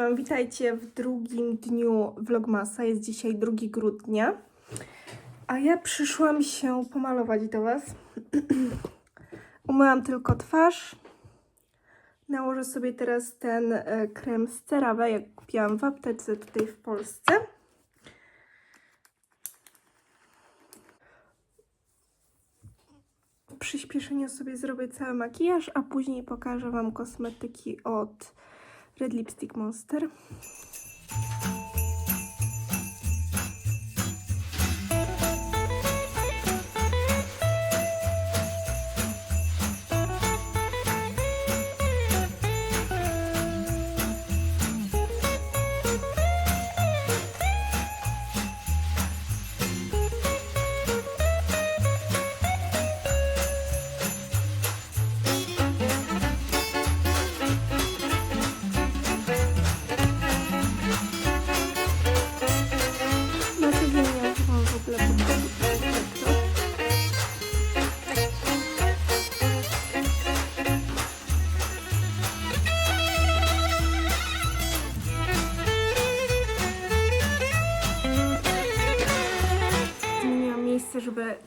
Wam, witajcie w drugim dniu Vlogmasa. Jest dzisiaj 2 grudnia. A ja przyszłam się pomalować do Was. Umyłam tylko twarz. Nałożę sobie teraz ten e, krem z CeraVe, jak kupiłam w aptece tutaj w Polsce. Przyspieszeniu sobie zrobię cały makijaż, a później pokażę Wam kosmetyki od Red Lipstick Monster.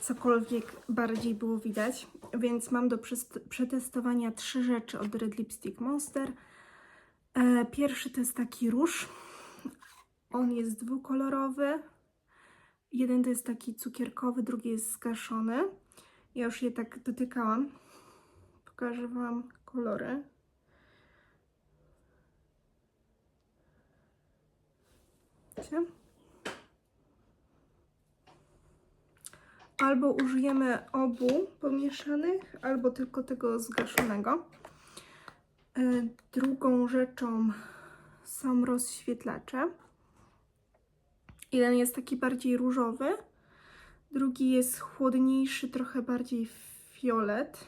Cokolwiek bardziej było widać, więc mam do przetestowania trzy rzeczy od Red Lipstick Monster. E, Pierwszy to jest taki róż. On jest dwukolorowy. Jeden to jest taki cukierkowy, drugi jest zgaszony. Ja już je tak dotykałam. Pokażę Wam kolory. Widzicie? Albo użyjemy obu pomieszanych, albo tylko tego zgaszonego. E, Drugą rzeczą są rozświetlacze. Jeden jest taki bardziej różowy, drugi jest chłodniejszy, trochę bardziej fiolet.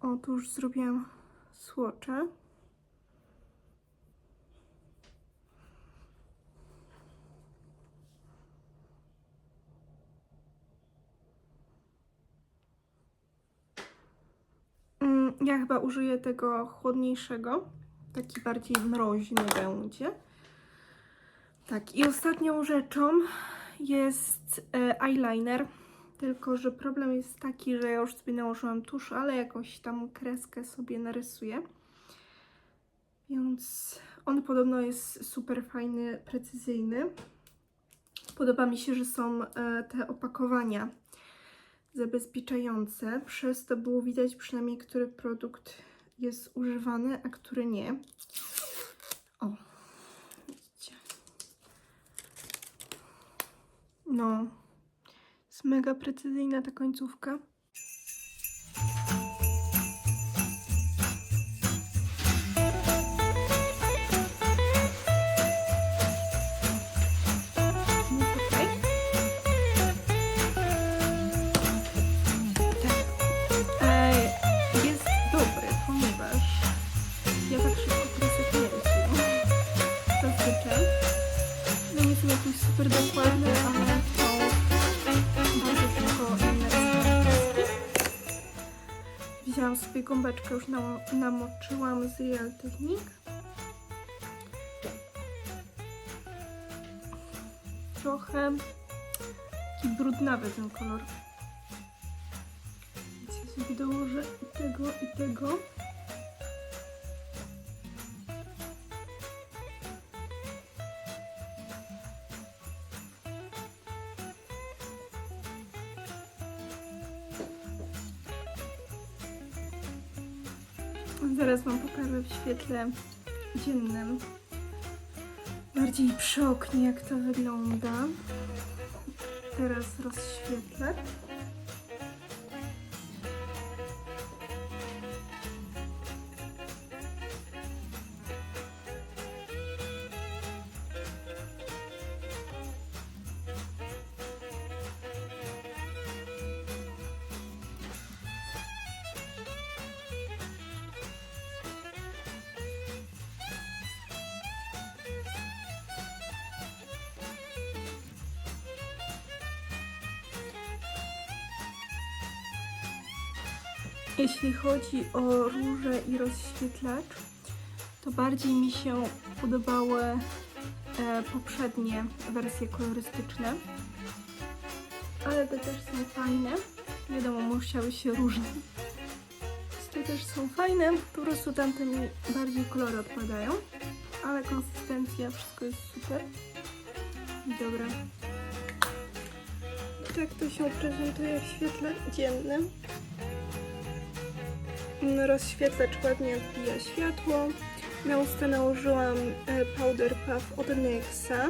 O, tu zrobiłam słocze. Ja chyba użyję tego chłodniejszego. Taki bardziej mroźny będzie. Tak, i ostatnią rzeczą jest e, eyeliner. Tylko, że problem jest taki, że ja już sobie nałożyłam tusz, ale jakąś tam kreskę sobie narysuję. Więc on podobno jest super fajny, precyzyjny. Podoba mi się, że są e, te opakowania zabezpieczające. Przez to było widać przynajmniej, który produkt jest używany, a który nie. O, widzicie. No, jest mega precyzyjna ta końcówka. Jakoś super dokładne, ale to bardzo szybko kreski. Wzięłam sobie gąbeczkę, już namo- namoczyłam z Real Technique. Trochę taki brudnawy ten kolor. Więc ja sobie dołożę i tego, i tego. Zaraz Wam pokażę w świetle dziennym. Bardziej przy oknie, jak to wygląda. Teraz rozświetlę. Jeśli chodzi o róże i rozświetlacz, to bardziej mi się podobały e, poprzednie wersje kolorystyczne. Ale te też są fajne. Wiadomo, musiały się różnić. Te też są fajne, po prostu tamte mi bardziej kolory odpadają. Ale konsystencja, wszystko jest super. Dobra. Tak to się prezentuje w świetle dziennym. Rozświetlacz ładnie odbija światło. Na usta nałożyłam e, Powder Puff od NYXa.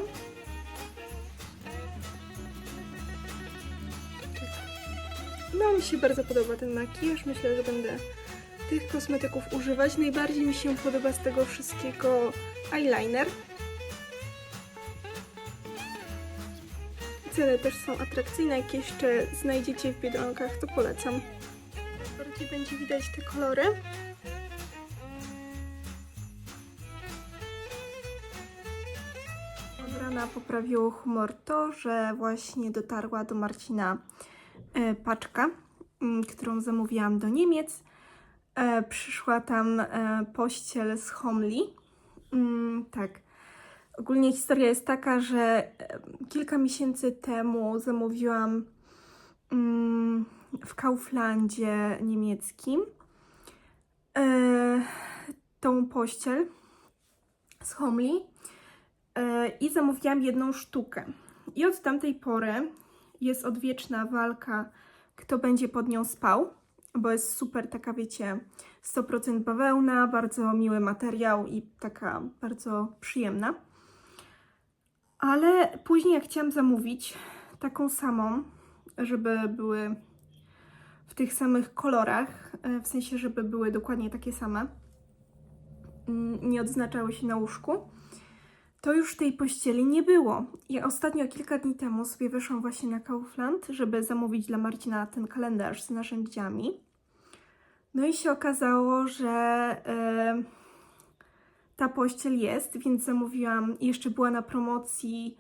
No, mi się bardzo podoba ten makijaż. Myślę, że będę tych kosmetyków używać. Najbardziej mi się podoba z tego wszystkiego eyeliner. Ceny też są atrakcyjne. Jak jeszcze znajdziecie w Biedronkach, to polecam. Bardziej będzie widać te kolory. Od rana poprawiło humor to, że właśnie dotarła do Marcina e, paczka, m, którą zamówiłam do Niemiec. E, przyszła tam e, pościel z Homli. Mm, tak. Ogólnie historia jest taka, że kilka miesięcy temu zamówiłam mm, w Kauflandzie niemieckim e, tą pościel z Homli e, i zamówiłam jedną sztukę. I od tamtej pory jest odwieczna walka, kto będzie pod nią spał, bo jest super taka, wiecie, 100% bawełna, bardzo miły materiał i taka bardzo przyjemna. Ale później jak chciałam zamówić taką samą, żeby były w tych samych kolorach, e, w sensie, żeby były dokładnie takie same, mm, nie odznaczały się na łóżku, to już tej pościeli nie było. Ja ostatnio kilka dni temu sobie weszłam właśnie na Kaufland, żeby zamówić dla Marcina ten kalendarz z narzędziami. No i się okazało, że e, ta pościel jest, więc zamówiłam. Jeszcze była na promocji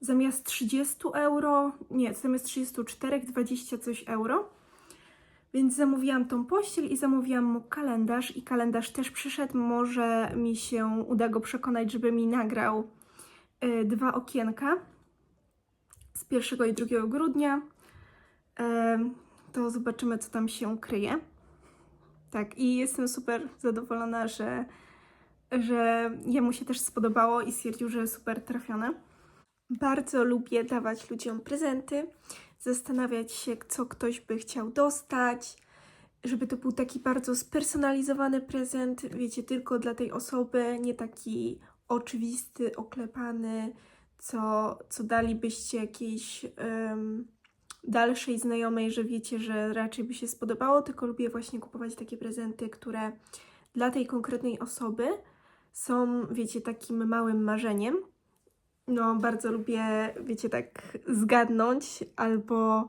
zamiast 30 euro, nie, zamiast 34, 20 coś euro. Więc zamówiłam tą pościel i zamówiłam mu kalendarz i kalendarz też przyszedł. Może mi się uda go przekonać, żeby mi nagrał y, dwa okienka z 1 i 2 grudnia. Em, to zobaczymy, co tam się kryje. Tak, i jestem super zadowolona, że, że jemu się też spodobało i stwierdził, że super trafione. Bardzo lubię dawać ludziom prezenty, zastanawiać się, co ktoś by chciał dostać, żeby to był taki bardzo spersonalizowany prezent, wiecie, tylko dla tej osoby, nie taki oczywisty, oklepany, co, co dalibyście jakiejś em, dalszej znajomej, że wiecie, że raczej by się spodobało, tylko lubię właśnie kupować takie prezenty, które dla tej konkretnej osoby są, wiecie, takim małym marzeniem. No, bardzo lubię, wiecie, tak zgadnąć albo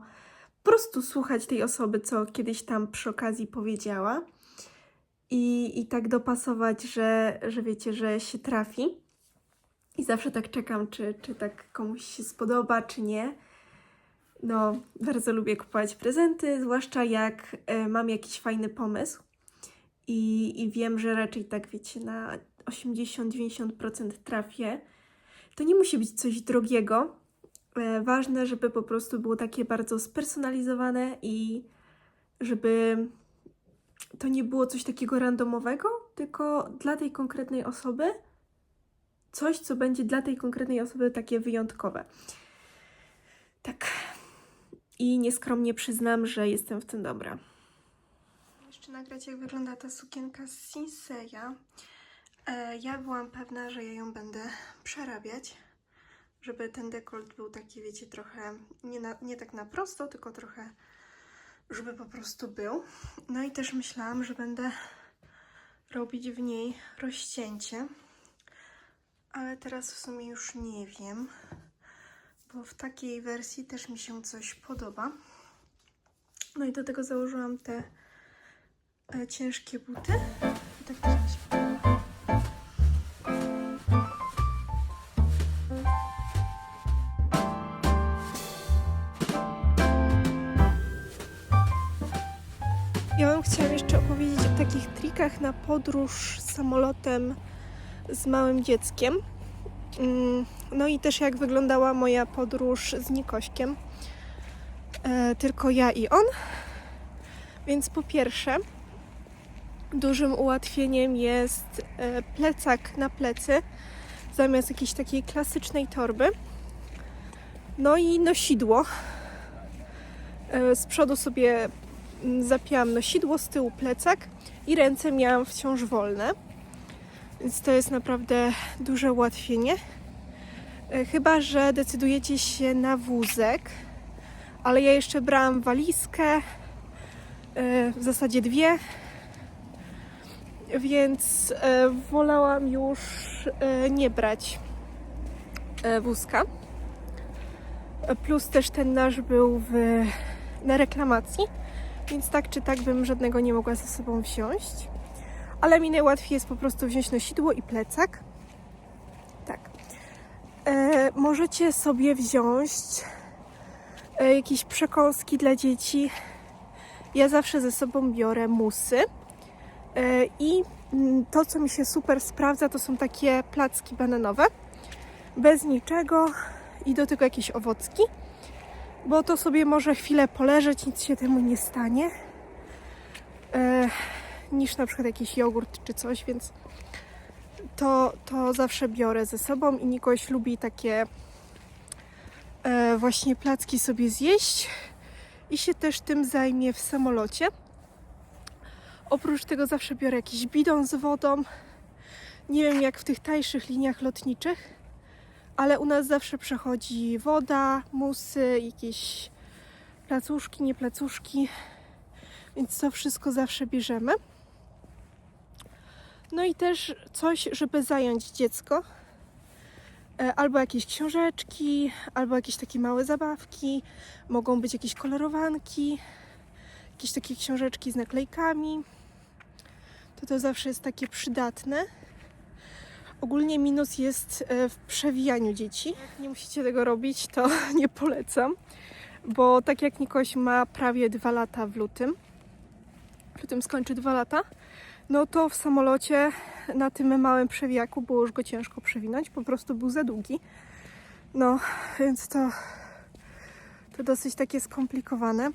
po prostu słuchać tej osoby, co kiedyś tam przy okazji powiedziała i, i tak dopasować, że, że wiecie, że się trafi. I zawsze tak czekam, czy, czy tak komuś się spodoba, czy nie. No, bardzo lubię kupować prezenty, zwłaszcza jak e, mam jakiś fajny pomysł i, i wiem, że raczej tak, wiecie, na 80-90% trafię. To nie musi być coś drogiego. E, ważne, żeby po prostu było takie bardzo spersonalizowane i żeby to nie było coś takiego randomowego, tylko dla tej konkretnej osoby coś, co będzie dla tej konkretnej osoby takie wyjątkowe. Tak. I nieskromnie przyznam, że jestem w tym dobra. Jeszcze nagrać, jak wygląda ta sukienka z Sinseya. E, ja byłam pewna, że ja ją będę przerabiać, żeby ten dekolt był taki, wiecie, trochę nie, na, nie tak na prosto, tylko trochę, żeby po prostu był. No i też myślałam, że będę robić w niej rozcięcie, ale teraz w sumie już nie wiem, bo w takiej wersji też mi się coś podoba. No i do tego założyłam te e, ciężkie buty. I tak takich trikach na podróż samolotem z małym dzieckiem. Mm, No i też jak wyglądała moja podróż z Nikośkiem. E, tylko ja i on. Więc po pierwsze, dużym ułatwieniem jest e, plecak na plecy zamiast jakiejś takiej klasycznej torby. No i nosidło. E, Z przodu sobie zapięłam nosidło, z tyłu plecak i ręce miałam wciąż wolne. Więc to jest naprawdę duże ułatwienie. E, Chyba, że decydujecie się na wózek, ale ja jeszcze brałam walizkę, e, w zasadzie dwie, więc e, wolałam już nie brać wózka. Plus też ten nasz był w, na reklamacji, więc tak czy tak bym żadnego nie mogła ze sobą wziąć. Ale mi najłatwiej jest po prostu wziąć nosidło i plecak. Tak. E, możecie sobie wziąć e, jakieś przekąski dla dzieci. Ja zawsze ze sobą biorę musy. E, I mm, to, co mi się super sprawdza, to są takie placki bananowe. Bez niczego i do tego jakieś owocki. Bo to sobie może chwilę poleżeć, nic się temu nie stanie. E, niż na przykład jakiś jogurt czy coś, więc to, to zawsze biorę ze sobą i Nikoś lubi takie e, właśnie placki sobie zjeść i się też tym zajmie w samolocie. Oprócz tego zawsze biorę jakiś bidon z wodą. Nie wiem jak w tych tańszych liniach lotniczych, ale u nas zawsze przechodzi woda, musy, jakieś placuszki, nie placuszki, więc to wszystko zawsze bierzemy. No i też coś, żeby zająć dziecko. E, Albo jakieś książeczki, albo jakieś takie małe zabawki. Mogą być jakieś kolorowanki, jakieś takie książeczki z naklejkami. To to zawsze jest takie przydatne. Ogólnie minus jest e, w przewijaniu dzieci. Jak nie musicie tego robić, to nie polecam, bo tak jak Nikoś ma prawie dwa lata w lutym, w lutym skończy dwa lata, no to w samolocie na tym małym przewijaku było już go ciężko przewinąć, po prostu był za długi. No, więc to, to dosyć takie skomplikowane.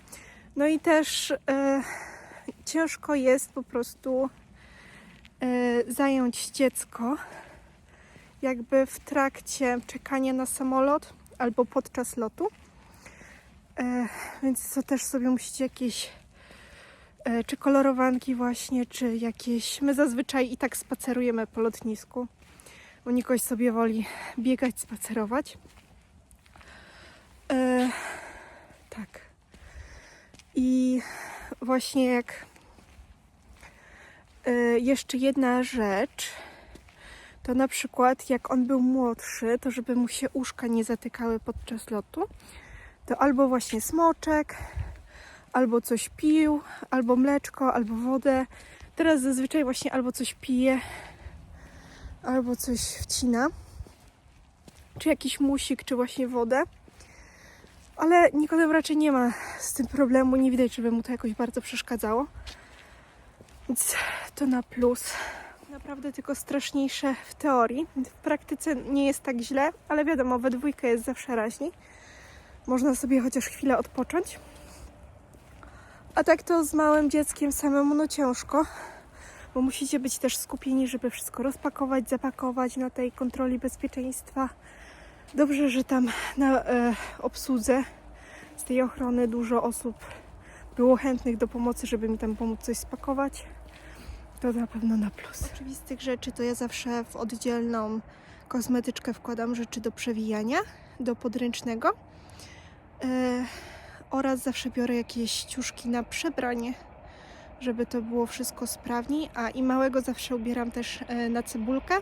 No i też e, ciężko jest po prostu e, zająć dziecko jakby w trakcie czekania na samolot albo podczas lotu. E, więc to też sobie musicie jakieś e, czy kolorowanki właśnie, czy jakieś... My zazwyczaj i tak spacerujemy po lotnisku, bo Nikoś sobie woli biegać, spacerować. E, tak. I właśnie jak e, jeszcze jedna rzecz, to na przykład jak on był młodszy, to żeby mu się uszka nie zatykały podczas lotu, to albo właśnie smoczek, albo coś pił, albo mleczko, albo wodę. Teraz zazwyczaj właśnie albo coś pije, albo coś wcina. Czy jakiś musik, czy właśnie wodę. Ale Nikodem raczej nie ma z tym problemu, nie widać, żeby mu to jakoś bardzo przeszkadzało. Więc to na plus. Naprawdę tylko straszniejsze w teorii. W praktyce nie jest tak źle, ale wiadomo, we dwójkę jest zawsze raźniej. Można sobie chociaż chwilę odpocząć. A tak to z małym dzieckiem samemu no ciężko, bo musicie być też skupieni, żeby wszystko rozpakować, zapakować na tej kontroli bezpieczeństwa. Dobrze, że tam na e, obsłudze z tej ochrony dużo osób było chętnych do pomocy, żeby mi tam pomóc coś spakować. To na pewno na plus. Oczywistych rzeczy to ja zawsze w oddzielną kosmetyczkę wkładam rzeczy do przewijania, do podręcznego. E, oraz zawsze biorę jakieś ciuszki na przebranie, żeby to było wszystko sprawniej. A i małego zawsze ubieram też e, na cebulkę,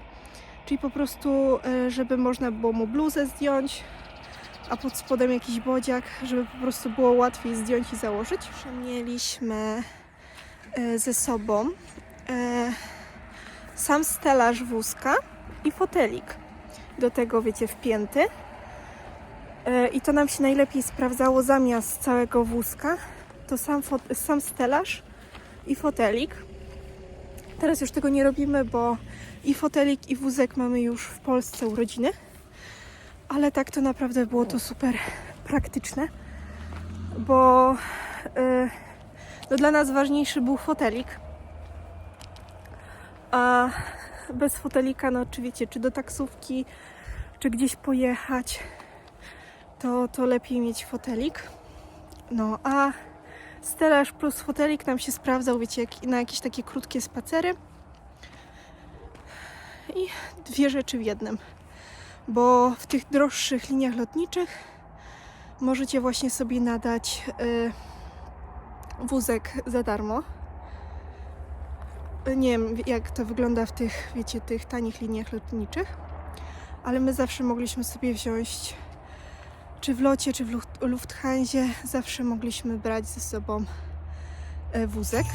czyli po prostu, e, żeby można było mu bluzę zdjąć, a pod spodem jakiś bodziak, żeby po prostu było łatwiej zdjąć i założyć. Mieliśmy ze sobą sam stelaż wózka i fotelik. Do tego, wiecie, wpięty. E, I to nam się najlepiej sprawdzało zamiast całego wózka. To sam, sam stelaż i fotelik. Teraz już tego nie robimy, bo i fotelik, i wózek mamy już w Polsce urodziny. Ale tak to naprawdę było to super praktyczne, bo y, no dla nas ważniejszy był fotelik. A bez fotelika, no czy wiecie, czy do taksówki, czy gdzieś pojechać, to, to lepiej mieć fotelik. No a stelaż plus fotelik nam się sprawdzał, wiecie, jak, na jakieś takie krótkie spacery. I dwie rzeczy w jednym. Bo w tych droższych liniach lotniczych możecie właśnie sobie nadać y, wózek za darmo. Nie wiem, jak to wygląda w tych, wiecie, tych tanich liniach lotniczych, ale my zawsze mogliśmy sobie wziąć, czy w locie, czy w Luft- Lufthansie, zawsze mogliśmy brać ze sobą e, wózek.